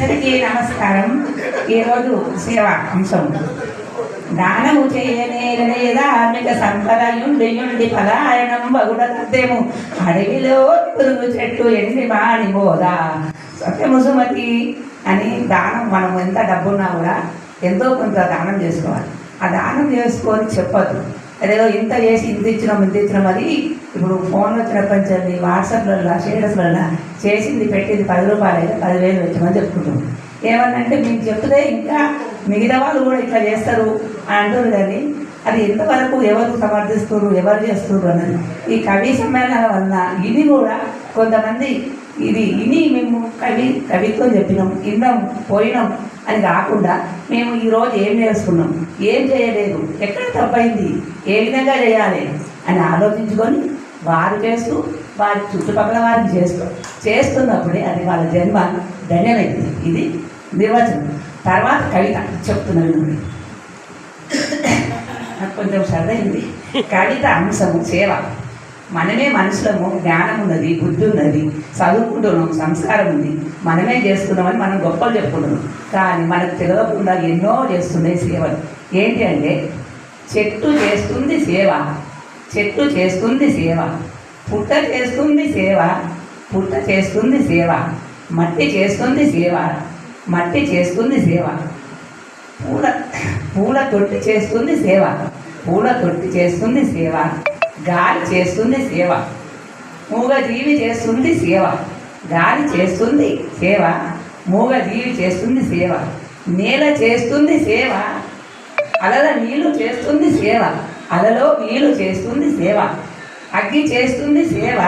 అందరికీ నమస్కారం. ఈరోజు సేవ అంశం దానము చేయనేరనే ధార్మిక సంపదయుండి ఫలాయనం బగుడ అడవిలో పురుగు చెట్టు ఎండి మాని బోదా సత్యము సుమతి అని దానం మనం ఎంత డబ్బున్నా కూడా ఎంతో కొంత దానం చేసుకోవాలి. ఆ దానం చేసుకొని చెప్పద్దు. అదేదో ఇంత చేసి ఇంత ఇచ్చినాం ఇంత ఇచ్చినాం అది ఇప్పుడు ఫోన్ వచ్చిన పంచండి వాట్సాప్లలో స్టేటస్లలో చేసింది పెట్టింది పది రూపాయలు అయితే పదివేలు వచ్చామని చెప్పుకుంటాం ఏమన్నంటే మీకు చెప్తే ఇంకా మిగతా వాళ్ళు కూడా ఇట్లా చేస్తారు అని అంటారు కానీ అది ఎంతవరకు ఎవరు సమర్థిస్తున్నారు ఎవరు చేస్తున్నారు అన్నది. ఈ కవి సమ్మేళనాల వల్ల ఇది కూడా కొంతమంది ఇది ఇని మేము కవి కవిత్వం చెప్పినాం ఇన్నాం పోయినాం అని కాకుండా మేము ఈరోజు ఏం చేసుకున్నాం ఏం చేయలేదు. ఎక్కడ తప్పైంది? ఏ విధంగా చేయాలి? అని ఆలోచించుకొని వారు చేస్తూ వారి చుట్టుపక్కల వారికి చేస్తూ చేస్తున్నప్పుడే అది వాళ్ళ జన్మ ధన్యమైంది. ఇది నిర్వచనం. తర్వాత కవిత చెప్తున్నాను నాకు కొంచెం సరదైంది కవిత అంశము సేవ. మనమే మనసులో జ్ఞానం ఉన్నది బుద్ధి ఉన్నది చదువుకుంటున్నాం సంస్కారం ఉంది మనమే చేస్తున్నామని మనం గొప్పలు చెప్పుకుంటున్నాం. కానీ మనకు తెలియకుండా ఎన్నో చేస్తున్నాయి సేవలు. ఏంటి అంటే చెట్టు చేస్తుంది సేవ చెట్టు చేస్తుంది సేవ పుట్ట చేస్తుంది సేవ పుట్ట చేస్తుంది సేవ మట్టి చేస్తుంది సేవ మట్టి చేస్తుంది సేవ పూల పూల తొట్టి చేస్తుంది సేవ పూల తొట్టి చేస్తుంది సేవ. గాలి చేస్తుంది సేవ మూగజీవి చేస్తుంది సేవ గాలి చేస్తుంది సేవ మూగజీవి చేస్తుంది సేవ నేల చేస్తుంది సేవ అలల నీళ్ళు చేస్తుంది సేవ అలలో నీళ్ళు చేస్తుంది సేవ అగ్గి చేస్తుంది సేవ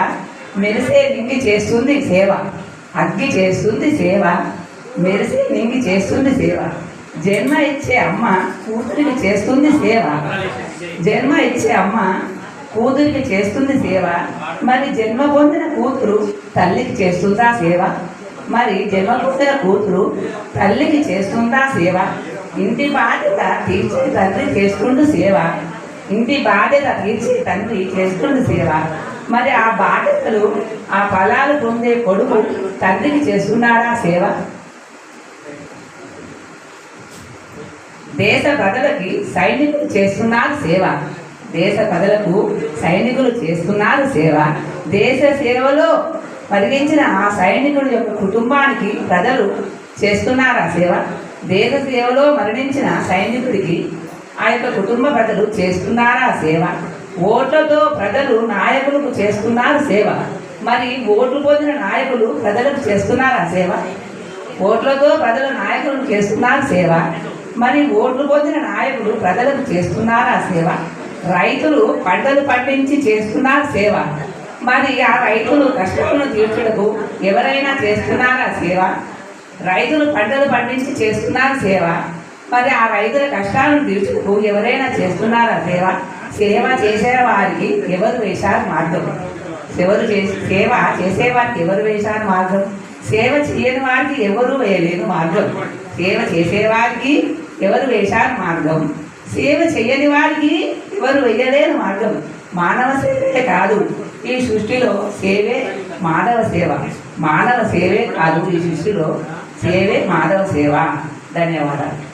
మెరిసే నింగి చేస్తుంది సేవ అగ్గి చేస్తుంది సేవ మెరిసే నింగి చేస్తుంది సేవ జన్మ ఇచ్చే అమ్మ కూతురికి చేస్తుంది సేవ జన్మ ఇచ్చే అమ్మ కూతురికి చేస్తుంది సేవ మరి జన్మ పొందిన కూతురు తల్లికి చేస్తుందా సేవ? మరి జన్మ పొందిన కూతురు తల్లికి చేస్తుందా సేవ? ఇంటి బాధ్యత తీర్చే తండ్రి చేస్తుండు సేవ. ఇంటి బాధ్యత తీర్చే తండ్రి చేస్తుండు సేవ. మరి ఆ బాధ్యతలు ఆ ఫలాలు పొందే కొడుకు తండ్రికి చేస్తున్నాడా సేవ? దేశ ప్రజలకి సైనికులు చేస్తున్నారు సేవ. దేశ ప్రజలకు సైనికులు చేస్తున్నారు సేవ. దేశ సేవలో మరిగించిన ఆ సైనికుడి యొక్క కుటుంబానికి ప్రజలు చేస్తున్నారా సేవ? దేశ సేవలో మరణించిన సైనికుడికి ఆ యొక్క కుటుంబ ప్రజలు చేస్తున్నారా సేవ? ఓట్లతో ప్రజలు నాయకులకు చేస్తున్నారు సేవ. మరి ఓట్లు పొందిన నాయకులు ప్రజలకు చేస్తున్నారా సేవ? ఓట్లతో ప్రజల నాయకులను చేస్తున్నారు సేవ. మరి ఓట్లు పొందిన నాయకులు ప్రజలకు చేస్తున్నారా సేవ? రైతులు పంటలు పండించి చేస్తున్నారు సేవ. మరి ఆ రైతులు కష్టాలను తీర్చుటకు ఎవరైనా చేస్తున్నారా సేవ? రైతులు పంటలు పండించి చేస్తున్నారు సేవ. మరి ఆ రైతుల కష్టాలను తీర్చుకు ఎవరైనా చేస్తున్నారా సేవ? సేవ చేసే వారికి ఎవరు వేశారు మార్గం? ఎవరు చేసి సేవ చేసేవారికి ఎవరు వేశారు మార్గం? సేవ చేయని వారికి ఎవరు వేయలేని మార్గం? సేవ చేసేవారికి ఎవరు వేశారు మార్గం? సేవ చేయని వారికి ఎవరు వెయ్యలేని మార్గం. మానవ సేవే కాదు. ఈ సృష్టిలో సేవే మానవ సేవ. మానవ సేవే కాదు. ఈ సృష్టిలో సేవే మానవ సేవ. ధన్యవాదాలు.